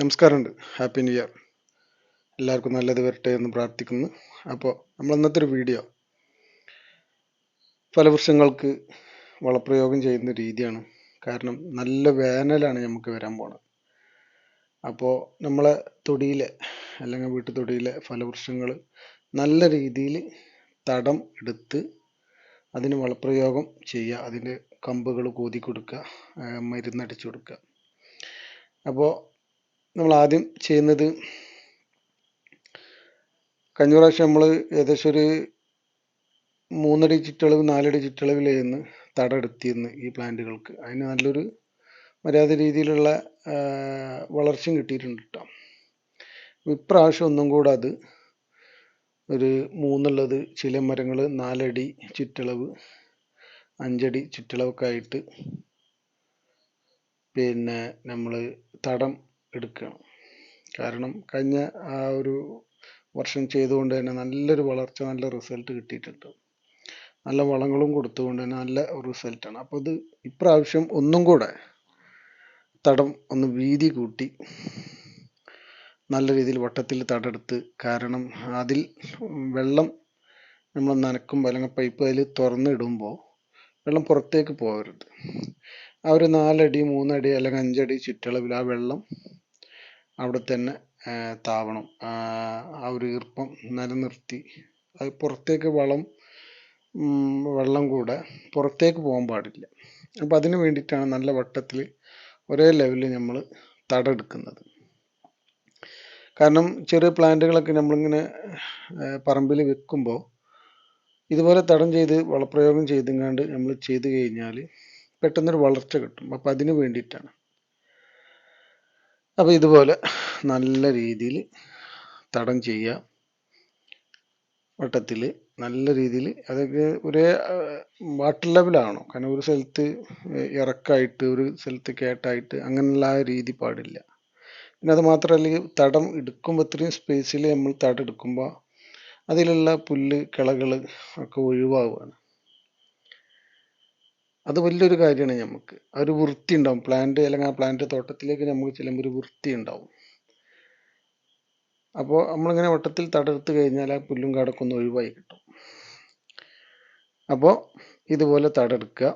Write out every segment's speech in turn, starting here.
നമസ്കാരമുണ്ട്. Happy new year എല്ലാവർക്കും നല്ലത് വരട്ടെ എന്ന് പ്രാർത്ഥിക്കുന്നു. അപ്പോൾ നമ്മൾ ഇന്നത്തെ ഒരു വീഡിയോ ഫലവൃക്ഷങ്ങൾക്ക് വളപ്രയോഗം ചെയ്യുന്ന രീതിയാണ്. കാരണം നല്ല വേനലാണ് നമുക്ക് വരാൻ പോണത്. അപ്പോൾ നമ്മളെ തൊടിയിലെ അല്ലെങ്കിൽ വീട്ടു തൊടിയിലെ ഫലവൃക്ഷങ്ങൾ നല്ല രീതിയിൽ തടം എടുത്ത് അതിന് വളപ്രയോഗം ചെയ്യുക. അതിന്റെ കമ്പുകൾ കോതി കൊടുക്കുക മരുന്നടിച്ചു കൊടുക്കുക. അപ്പോൾ നമ്മൾ ആദ്യം ചെയ്യുന്നത് കഴിഞ്ഞ പ്രാവശ്യം നമ്മൾ ഏകദേശം ഒരു മൂന്നടി ചുറ്റളവ് നാലടി ചുറ്റളവിലായിരുന്നു തടെടുത്തിരുന്നു ഈ പ്ലാന്റുകൾക്ക് അതിന് നല്ലൊരു മര്യാദ രീതിയിലുള്ള വളർച്ചയും കിട്ടിയിട്ടുണ്ട് കേട്ടോ ഇപ്രാവശ്യം ഒന്നും കൂടെ അത് ഒരു മൂന്നുള്ളത് ചില മരങ്ങൾ നാലടി ചുറ്റളവ് അഞ്ചടി ചുറ്റളവൊക്കെ ആയിട്ട് പിന്നെ നമ്മൾ തടം എടുക്കണം കാരണം കഴിഞ്ഞ ആ ഒരു വർഷം ചെയ്തുകൊണ്ട് തന്നെ നല്ലൊരു വളർച്ച നല്ല റിസൾട്ട് കിട്ടിയിട്ടുണ്ട്. നല്ല വളങ്ങളും കൊടുത്തുകൊണ്ട് തന്നെ നല്ല റിസൾട്ടാണ് അപ്പോൾ ഇത് ഇപ്രാവശ്യം ഒന്നും കൂടെ തടം ഒന്ന് വീതി കൂട്ടി നല്ല രീതിയിൽ വട്ടത്തിൽ തടെടുത്ത് കാരണം അതിൽ വെള്ളം നമ്മൾ നനക്കുമ്പോൾ അല്ലെങ്കിൽ പൈപ്പ് അതിൽ തുറന്നിടുമ്പോൾ വെള്ളം പുറത്തേക്ക് പോകരുത്. ആ ഒരു നാലടി മൂന്നടി അല്ലെങ്കിൽ അഞ്ചടി ചുറ്റളവിൽ ആ വെള്ളം അവിടെ തന്നെ താവണം. ആ ഒരു ഈർപ്പം നിലനിർത്തി. അത് പുറത്തേക്ക് വളം വെള്ളം കൂടെ പുറത്തേക്ക് പോകാൻ പാടില്ല. അപ്പോ അതിന് വേണ്ടിയിട്ടാണ് നല്ല വട്ടത്തിൽ ഒരേ ലെവലിൽ നമ്മൾ തടെടുക്കുന്നത് കാരണം ചെറിയ പ്ലാന്റുകളൊക്കെ നമ്മളിങ്ങനെ പറമ്പിൽ വെക്കുമ്പോൾ ഇതുപോലെ തടം ചെയ്ത് വളപ്രയോഗം ചെയ്തെങ്ങാണ്ട് നമ്മൾ ചെയ്തു കഴിഞ്ഞാൽ പെട്ടെന്നൊരു വളർച്ച കിട്ടും. അപ്പം അതിന് വേണ്ടിയിട്ടാണ്. അപ്പോൾ ഇതുപോലെ നല്ല രീതിയിൽ തടം ചെയ്യുക വട്ടത്തിൽ നല്ല രീതിയിൽ അതൊക്കെ ഒരേ വാട്ടർ ലെവലാണോ കാരണം ഒരു സ്ഥലത്ത് ഇറക്കായിട്ട് ഒരു സ്ഥലത്ത് കേട്ടായിട്ട് അങ്ങനെയുള്ള ആ രീതി പാടില്ല. പിന്നെ അത് മാത്രമല്ല തടം എടുക്കുമ്പോൾ ഇത്രയും സ്പേസിൽ നമ്മൾ തടം എടുക്കുമ്പോൾ അതിലുള്ള പുല്ല് കിളകൾ ഒക്കെ ഒഴിവാവുകയാണ്. അത് വലിയൊരു കാര്യമാണ് നമുക്ക് ആ ഒരു വൃത്തി ഉണ്ടാവും പ്ലാന്റ് അല്ലെങ്കിൽ ആ പ്ലാന്റ് തോട്ടത്തിലേക്ക് നമുക്ക് ചെല്ലുമ്പോൾ ഒരു വൃത്തി ഉണ്ടാവും അപ്പോൾ നമ്മളിങ്ങനെ വട്ടത്തിൽ തടർത്ത് കഴിഞ്ഞാൽ ആ പുല്ലും കാടൊക്കെ ഒന്ന് ഒഴിവായി കിട്ടും. അപ്പോൾ ഇതുപോലെ തടെടുക്കുക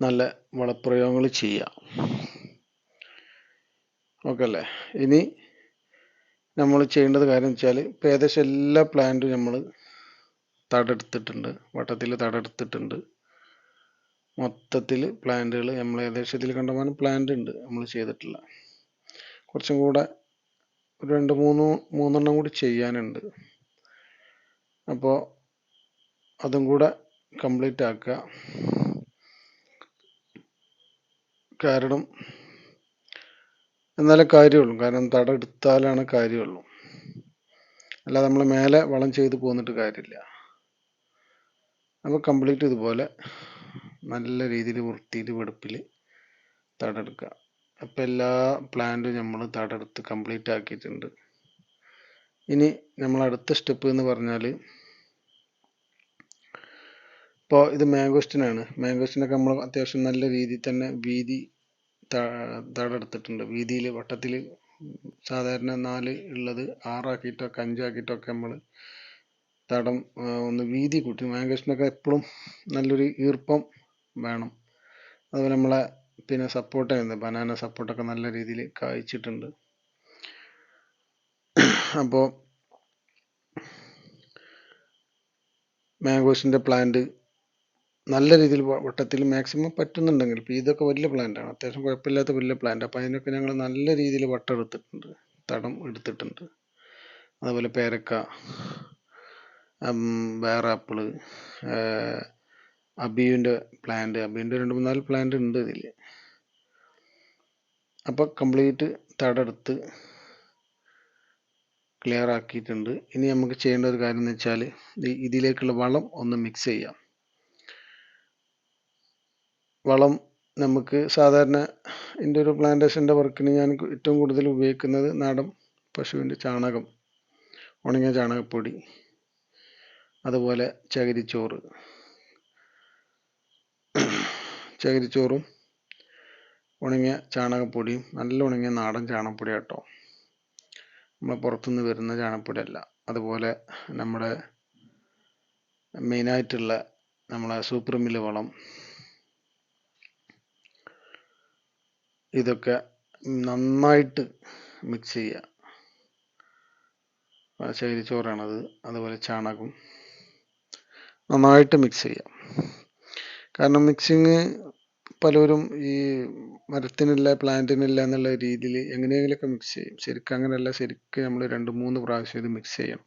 നല്ല വളപ്രയോഗങ്ങൾ ചെയ്യുക. ഓക്കെ അല്ലേ? ഇനി നമ്മൾ ചെയ്യേണ്ടത് കാര്യം വെച്ചാൽ ഇപ്പോൾ ഏകദേശം എല്ലാ പ്ലാന്റും നമ്മൾ തടെടുത്തിട്ടുണ്ട്. വട്ടത്തിൽ തടെടുത്തിട്ടുണ്ട്. മൊത്തത്തിൽ പ്ലാന്റുകൾ നമ്മൾ ഏകദേശം ഇതിൽ കണ്ടമാനം പ്ലാന്റ് ഉണ്ട് നമ്മൾ ചെയ്തിട്ടില്ല കുറച്ചും കൂടെ ഒരു രണ്ട് മൂന്ന് മൂന്നെണ്ണം കൂടി ചെയ്യാനുണ്ട്. അപ്പോൾ അതും കൂടെ കംപ്ലീറ്റ് ആക്കുക. കാരണം എന്നാലേ കാര്യമുള്ളൂ. കാരണം തടം എടുത്താലാണ് കാര്യമുള്ളൂ. അല്ലാതെ നമ്മൾ മേലെ വളം ചെയ്ത് പോന്നിട്ട് കാര്യമില്ല. അപ്പോൾ കംപ്ലീറ്റ് ഇതുപോലെ നല്ല രീതിയിൽ വൃത്തിയിൽ വെടുപ്പിൽ തടെടുക്കുക. അപ്പോൾ എല്ലാ പ്ലാന്റും നമ്മൾ തടെടുത്ത് കംപ്ലീറ്റ് ആക്കിയിട്ടുണ്ട്. ഇനി നമ്മൾ അടുത്ത സ്റ്റെപ്പ് എന്ന് പറഞ്ഞാൽ ഇപ്പോൾ ഇത് മാംഗോസ്റ്റിനാണ് മാംഗോസ്റ്റിനൊക്കെ നമ്മൾ അത്യാവശ്യം നല്ല രീതിയിൽ തന്നെ വീതി തടെടുത്തിട്ടുണ്ട്. വീതിയിൽ വട്ടത്തിൽ സാധാരണ നാല് ഉള്ളത് ആറാക്കിയിട്ടൊക്കെ അഞ്ചാക്കിയിട്ടൊക്കെ നമ്മൾ തടം ഒന്ന് വീതി കൂട്ടി. മാംഗോസ്റ്റിനൊക്കെ എപ്പോഴും നല്ലൊരു ഈർപ്പം വേണം. അതുപോലെ നമ്മളെ പിന്നെ സപ്പോർട്ട് ചെയ്യുന്നത് ബനാന സപ്പോർട്ടൊക്കെ നല്ല രീതിയിൽ കായ്ച്ചിട്ടുണ്ട്. അപ്പോൾ മാംഗോസിന്റെ പ്ലാന്റ് നല്ല രീതിയിൽ വട്ടത്തിൽ മാക്സിമം പറ്റുന്നുണ്ടെങ്കിൽ ഇപ്പോൾ ഇതൊക്കെ വലിയ പ്ലാന്റാണ് അത്യാവശ്യം കുഴപ്പമില്ലാത്ത വലിയ പ്ലാന്റ് അപ്പോൾ അതിനൊക്കെ ഞങ്ങൾ നല്ല രീതിയിൽ വട്ടം എടുത്തിട്ടുണ്ട് തടം എടുത്തിട്ടുണ്ട്. അതുപോലെ പേരക്ക വേറെ ആപ്പിൾ. അബിയുവിന്റെ പ്ലാന്റ് അബിയുന്റെ രണ്ട് മൂന്നാൽ പ്ലാന്റ് ഉണ്ട് ഇതിൽ അപ്പോൾ കംപ്ലീറ്റ് തടെടുത്ത് ക്ലിയർ ആക്കിയിട്ടുണ്ട്. ഇനി നമുക്ക് ചെയ്യേണ്ട ഒരു കാര്യം എന്ന് വെച്ചാൽ ഇതിലേക്കുള്ള വളം ഒന്ന് മിക്സ് ചെയ്യാം. വളം നമുക്ക് സാധാരണ എന്റെ ഒരു പ്ലാന്റേഷന്റെ വർക്കിന് ഞാൻ ഏറ്റവും കൂടുതൽ ഉപയോഗിക്കുന്നത് നാടൻ പശുവിന്റെ ചാണകം ഉണങ്ങിയ ചാണകപ്പൊടി. അതുപോലെ ചകിരിച്ചോറ്. ചകിരിച്ചോറും ഉണങ്ങിയ ചാണകപ്പൊടിയും നല്ല ഉണങ്ങിയ നാടൻ ചാണകപ്പൊടി കേട്ടോ നമ്മൾ പുറത്തുനിന്ന് വരുന്ന ചാണകപ്പൊടി അല്ല അതുപോലെ നമ്മുടെ മെയിനായിട്ടുള്ള നമ്മളെ സൂപ്പർ മില്ല് വളം. ഇതൊക്കെ നന്നായിട്ട് മിക്സ് ചെയ്യുക. ചകിരിച്ചോറാണത്. അതുപോലെ ചാണകം. നന്നായിട്ട് മിക്സ് ചെയ്യാം. കാരണം മിക്സിങ് പലരും ഈ മരത്തിനില്ല പ്ലാന്റിനില്ല എന്നുള്ള രീതിയിൽ എങ്ങനെയെങ്കിലുമൊക്കെ മിക്സ് ചെയ്യും. ശരിക്കും അങ്ങനെയല്ല ശരിക്കും നമ്മൾ രണ്ട് മൂന്ന് പ്രാവശ്യം ഇത് മിക്സ് ചെയ്യണം.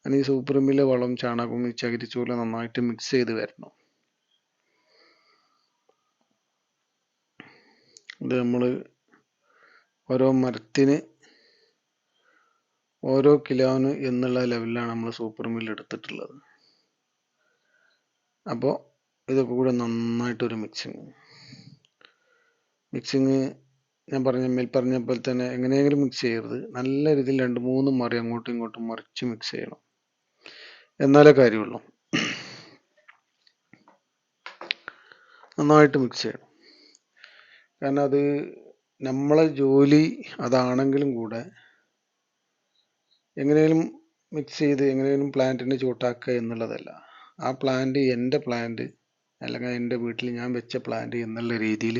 കാരണം ഈ സൂപ്പർ മില്ല് വളം ചാണകവും ഈ ചകിരിച്ചോറ് നന്നായിട്ട് മിക്സ് ചെയ്ത് വരണം. ഇത് നമ്മൾ ഓരോ മരത്തിന് ഓരോ കിലോന് എന്നുള്ള ലെവലിലാണ് നമ്മൾ സൂപ്പർ മില്ല് എടുത്തിട്ടുള്ളത്. അപ്പോൾ ഇതൊക്കെ കൂടെ നന്നായിട്ടൊരു മിക്സിങ് മിക്സിങ് ഞാൻ പറഞ്ഞ മേൽ പറഞ്ഞ പോലെ തന്നെ എങ്ങനെയെങ്കിലും മിക്സ് ചെയ്യരുത്. നല്ല രീതിയിൽ രണ്ട് മൂന്ന് മറി അങ്ങോട്ടും ഇങ്ങോട്ടും മറിച്ച് മിക്സ് ചെയ്യണം. എന്നാലേ കാര്യമുള്ളൂ. നന്നായിട്ട് മിക്സ് ചെയ്യണം. കാരണം അത് നമ്മളെ ജോലി അതാണെങ്കിലും കൂടെ എങ്ങനെയും മിക്സ് ചെയ്ത് എങ്ങനെയും പ്ലാന്റിനെ ചൂട്ടാക്കുക എന്നുള്ളതല്ല. ആ പ്ലാന്റ് എന്റെ പ്ലാന്റ് അല്ലെങ്കിൽ എന്റെ വീട്ടിൽ ഞാൻ വെച്ച പ്ലാന്റ് എന്നുള്ള രീതിയിൽ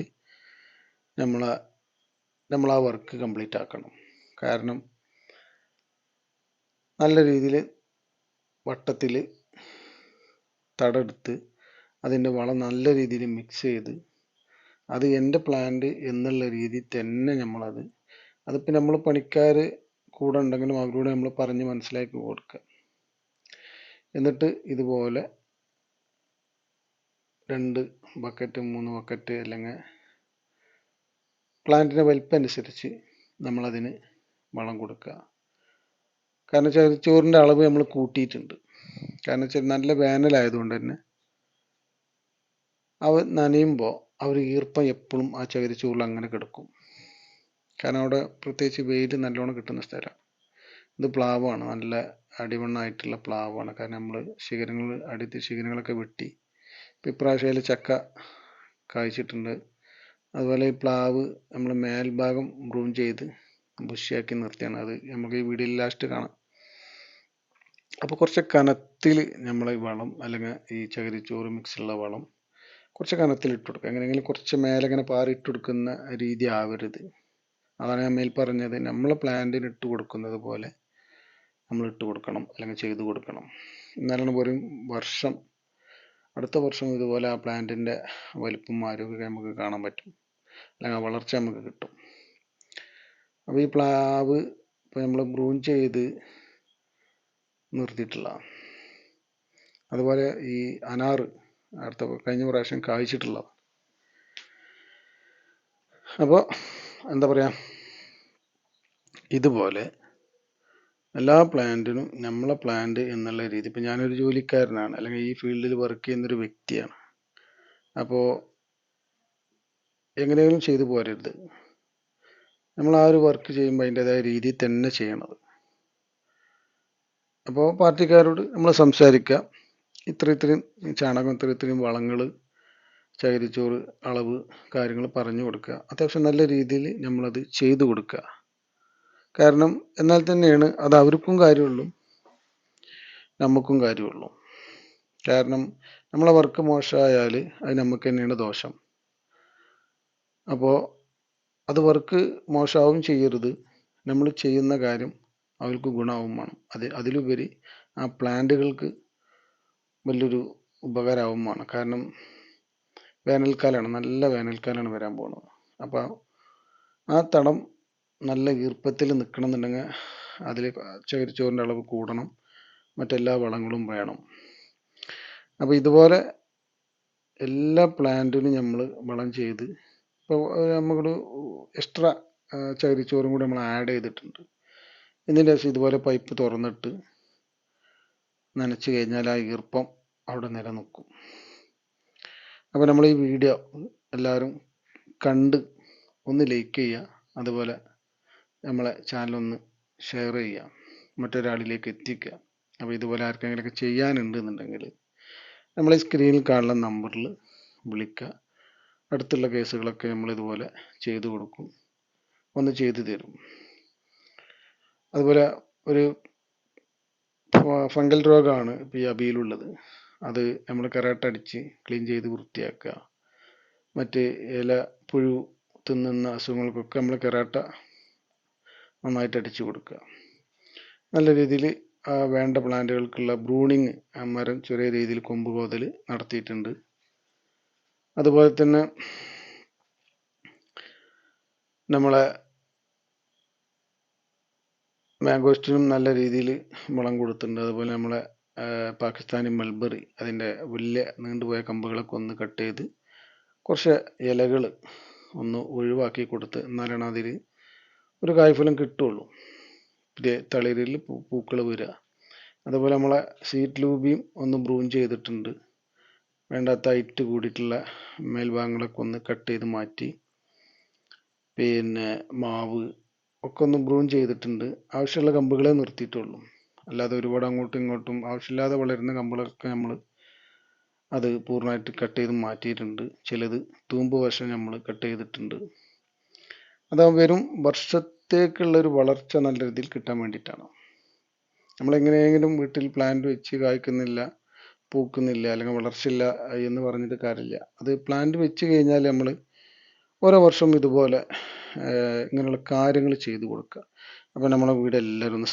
നമ്മൾ നമ്മൾ ആ വർക്ക് കംപ്ലീറ്റ് ആക്കണം. കാരണം നല്ല രീതിയിൽ വട്ടത്തിൽ തടെടുത്ത് അതിന്റെ വളം നല്ല രീതിയിൽ മിക്സ് ചെയ്ത് അത് എന്റെ പ്ലാന്റ് എന്നുള്ള രീതിയിൽ തന്നെ നമ്മളത് അതിപ്പോൾ നമ്മൾ പണിക്കാർ കൂടെ ഉണ്ടെങ്കിലും അവരോട് നമ്മൾ പറഞ്ഞ് മനസ്സിലാക്കി കൊടുക്കുക. എന്നിട്ട് ഇതുപോലെ രണ്ട് ബക്കറ്റ് മൂന്ന് ബക്കറ്റ് അല്ലെങ്കിൽ പ്ലാന്റിന്റെ വലിപ്പം അനുസരിച്ച് നമ്മളതിന് വളം കൊടുക്കുക. കാരണം വെച്ചാൽ ചോറിന്റെ അളവ് നമ്മൾ കൂട്ടിയിട്ടുണ്ട്. കാരണം വെച്ചാൽ നല്ല വേനലായതുകൊണ്ട് തന്നെ അവ നനയുമ്പോൾ ഒരു ഈർപ്പം എപ്പോഴും ആ ചകിരിച്ചോറിൽ അങ്ങനെ കിടക്കും. കാരണം അവിടെ പ്രത്യേകിച്ച് വെയിൽ നല്ലോണം കിട്ടുന്ന സ്ഥലമാണ് ഇത് പ്ലാവാണ്. നല്ല അടിമണ്ണായിട്ടുള്ള പ്ലാവാണ്. കാരണം നമ്മൾ ശിഖരങ്ങൾ അടുത്ത് ശിഖരങ്ങളൊക്കെ വെട്ടി. ഇപ്പം ഇപ്രാവശ്യം ചക്ക കായ്ച്ചിട്ടുണ്ട്. അതുപോലെ ഈ പ്ലാവ് നമ്മൾ മേൽഭാഗം ബ്രൂം ചെയ്ത് ബുഷിയാക്കി നിർത്തിയാണ്. അത് നമുക്ക് ഈ വീഡിയോയിൽ ലാസ്റ്റ് കാണാം. അപ്പോൾ കുറച്ച് കനത്തിൽ നമ്മൾ ഈ വളം അല്ലെങ്കിൽ ഈ ചകിരിച്ചോറ് മിക്സുള്ള വളം കുറച്ച് കനത്തിൽ ഇട്ട് കൊടുക്കുക. എങ്ങനെയെങ്കിലും കുറച്ച് മേലെ ഇങ്ങനെ പാറി ഇട്ട് കൊടുക്കുന്ന രീതി ആവരുത്. അതാണ് ഞാൻ മേൽ പറഞ്ഞത്. നമ്മൾ പ്ലാന്റിന് ഇട്ട് കൊടുക്കുന്നത് പോലെ നമ്മൾ ഇട്ട് കൊടുക്കണം അല്ലെങ്കിൽ ചെയ്തു കൊടുക്കണം. എന്നാലാണ് പറയും വർഷം അടുത്ത വർഷം ഇതുപോലെ ആ പ്ലാന്റിന്റെ വലിപ്പം ആരോഗ്യമൊക്കെ നമുക്ക് കാണാൻ പറ്റും. അല്ലെങ്കിൽ വളർച്ച നമുക്ക് കിട്ടും. അപ്പോൾ ഈ പ്ലാവ് ഇപ്പോൾ നമ്മൾ ബ്രൂൺ ചെയ്ത് നിർത്തിയിട്ടുള്ള അതുപോലെ ഈ അനാറ് അടുത്ത കഴിഞ്ഞ പ്രാവശ്യം കായ്ച്ചിട്ടുള്ളത് അപ്പോൾ എന്താ പറയുക ഇതുപോലെ എല്ലാ പ്ലാന്റിനും നമ്മളെ പ്ലാന്റ് എന്നുള്ള രീതി. ഇപ്പം ഞാനൊരു ജോലിക്കാരനാണ്. അല്ലെങ്കിൽ ഈ ഫീൽഡിൽ വർക്ക് ചെയ്യുന്നൊരു വ്യക്തിയാണ്. അപ്പോൾ എങ്ങനെയെങ്കിലും ചെയ്തു പോരരുത്. നമ്മൾ ആ ഒരു വർക്ക് ചെയ്യുമ്പോൾ അതിന്റെതായ രീതിയിൽ തന്നെ ചെയ്യണത്. അപ്പോൾ പാർട്ടിക്കാരോട് നമ്മൾ സംസാരിക്കുക ഇത്ര ഇത്രയും ചാണകം ഇത്ര ഇത്രയും വളങ്ങൾ ചകിരിച്ചോറ് അളവ് കാര്യങ്ങൾ പറഞ്ഞു കൊടുക്കുക. അത്യാവശ്യം നല്ല രീതിയിൽ നമ്മളത് ചെയ്തു കൊടുക്കുക. കാരണം എന്നാൽ തന്നെയാണ് അത് അവർക്കും കാര്യമുള്ളൂ നമുക്കും കാര്യമുള്ളൂ. കാരണം നമ്മളെ വർക്ക് മോശമായാൽ അത് നമുക്ക് തന്നെയാണ് ദോഷം. അപ്പോൾ അത് വർക്ക് മോശമാവും ചെയ്യരുത്. നമ്മൾ ചെയ്യുന്ന കാര്യം അവർക്ക് ഗുണമാവും വേണം. അത് അതിലുപരി ആ പ്ലാന്റുകൾക്ക് വലിയൊരു ഉപകാരമാവും വേണം. കാരണം വേനൽക്കാലമാണ് നല്ല വേനൽക്കാലമാണ് വരാൻ പോകുന്നത് അപ്പോൾ ആ തടം നല്ല ഈർപ്പത്തിൽ നിൽക്കണം എന്നുണ്ടെങ്കിൽ അതിൽ ചകിരിച്ചോറിന്റെ അളവ് കൂടണം. മറ്റെല്ലാ വളങ്ങളും വേണം. അപ്പോൾ ഇതുപോലെ എല്ലാ പ്ലാന്റിനും നമ്മൾ വളം ചെയ്ത് ഇപ്പോൾ നമുക്കൊരു എക്സ്ട്രാ ചകിരിച്ചോറും കൂടി നമ്മൾ ആഡ് ചെയ്തിട്ടുണ്ട്. എന്നിട്ട് ശേഷം ഇതുപോലെ പൈപ്പ് തുറന്നിട്ട് നനച്ച് കഴിഞ്ഞാൽ ആ ഈർപ്പം അവിടെ നിലനിൽക്കും. അപ്പോൾ നമ്മൾ ഈ വീഡിയോ എല്ലാവരും കണ്ട് ഒന്ന് ലൈക്ക് ചെയ്യുക. അതുപോലെ നമ്മളെ ചാനലൊന്ന് ഷെയർ ചെയ്യുക. മറ്റൊരാളിലേക്ക് എത്തിക്കുക. അപ്പോൾ ഇതുപോലെ ആർക്കെങ്കിലുമൊക്കെ ചെയ്യാനുണ്ട് എന്നുണ്ടെങ്കിൽ നമ്മൾ ഈ സ്ക്രീനിൽ കാണുന്ന നമ്പറിൽ വിളിക്കുക. അടുത്തുള്ള കേസുകളൊക്കെ നമ്മൾ ഇതുപോലെ ചെയ്തു കൊടുക്കും. ഒന്ന് ചെയ്തു തരും. അതുപോലെ ഒരു ഫംഗൽ രോഗമാണ് ഇപ്പോൾ ഈ അബിയിലുള്ളത് അത് നമ്മൾ കരാട്ടടിച്ച് ക്ലീൻ ചെയ്ത് വൃത്തിയാക്കുക. മറ്റ് ഇല പുഴു തിന്നുന്ന അസുഖങ്ങൾക്കൊക്കെ നമ്മൾ കരാട്ട നന്നായിട്ട് അടിച്ചു കൊടുക്കുക. നല്ല രീതിയിൽ വേണ്ട പ്ലാന്റുകൾക്കുള്ള ബ്രൂണിങ് മരം ചെറിയ രീതിയിൽ കൊമ്പ് കോതൽ നടത്തിയിട്ടുണ്ട്. അതുപോലെ തന്നെ നമ്മളെ മാംഗോസ്റ്റിനും നല്ല രീതിയിൽ വളം കൊടുത്തിട്ടുണ്ട്. അതുപോലെ നമ്മളെ പാകിസ്ഥാനി മൽബറി അതിന്റെ വലിയ നീണ്ടുപോയ കമ്പുകളൊക്കെ ഒന്ന് കട്ട് ചെയ്ത് കുറച്ച് ഇലകൾ ഒന്ന് ഒഴിവാക്കി കൊടുത്ത് എന്നാലാണ് അതിൽ ഒരു കായ്ഫലം കിട്ടുള്ളൂ. തളിരിൽ പൂക്കൾ വരിക അതുപോലെ നമ്മളെ സീറ്റ് ലൂബിയും ഒന്ന് ബ്രൂൺ ചെയ്തിട്ടുണ്ട്. വേണ്ടാത്ത ഹൈറ്റ് കൂടിയിട്ടുള്ള മേൽഭാഗങ്ങളൊക്കെ ഒന്ന് കട്ട് ചെയ്ത് മാറ്റി. പിന്നെ മാവ് ഒക്കെ ഒന്ന് ബ്രൂൺ ചെയ്തിട്ടുണ്ട്. ആവശ്യമുള്ള കമ്പുകളെ നിർത്തിയിട്ടുള്ളൂ. അല്ലാതെ ഒരുപാട് അങ്ങോട്ടും ഇങ്ങോട്ടും ആവശ്യമില്ലാതെ വളരുന്ന കമ്പുകളൊക്കെ നമ്മൾ അത് പൂർണമായിട്ട് കട്ട് ചെയ്ത് മാറ്റിയിട്ടുണ്ട്. ചിലത് തൂമ്പ് വശം നമ്മൾ കട്ട് ചെയ്തിട്ടുണ്ട്. അത് വർഷത്തേക്കുള്ള ഒരു വളർച്ച നല്ല രീതിയിൽ കിട്ടാൻ വേണ്ടിയിട്ടാണ്. നമ്മൾ എങ്ങനെയെങ്കിലും വീട്ടിൽ പ്ലാന്റ് വെച്ച് കായ്ക്കുന്നില്ല പൂക്കുന്നില്ല അല്ലെങ്കിൽ വളർച്ചയില്ല എന്ന് പറഞ്ഞിട്ട് കാര്യമില്ല. അത് പ്ലാന്റ് വെച്ച് കഴിഞ്ഞാൽ നമ്മൾ ഓരോ വർഷവും ഇതുപോലെ ഇങ്ങനെയുള്ള കാര്യങ്ങൾ ചെയ്തു കൊടുക്കുക. അപ്പോൾ നമ്മളെ വീട് എല്ലാവരും ഒന്ന്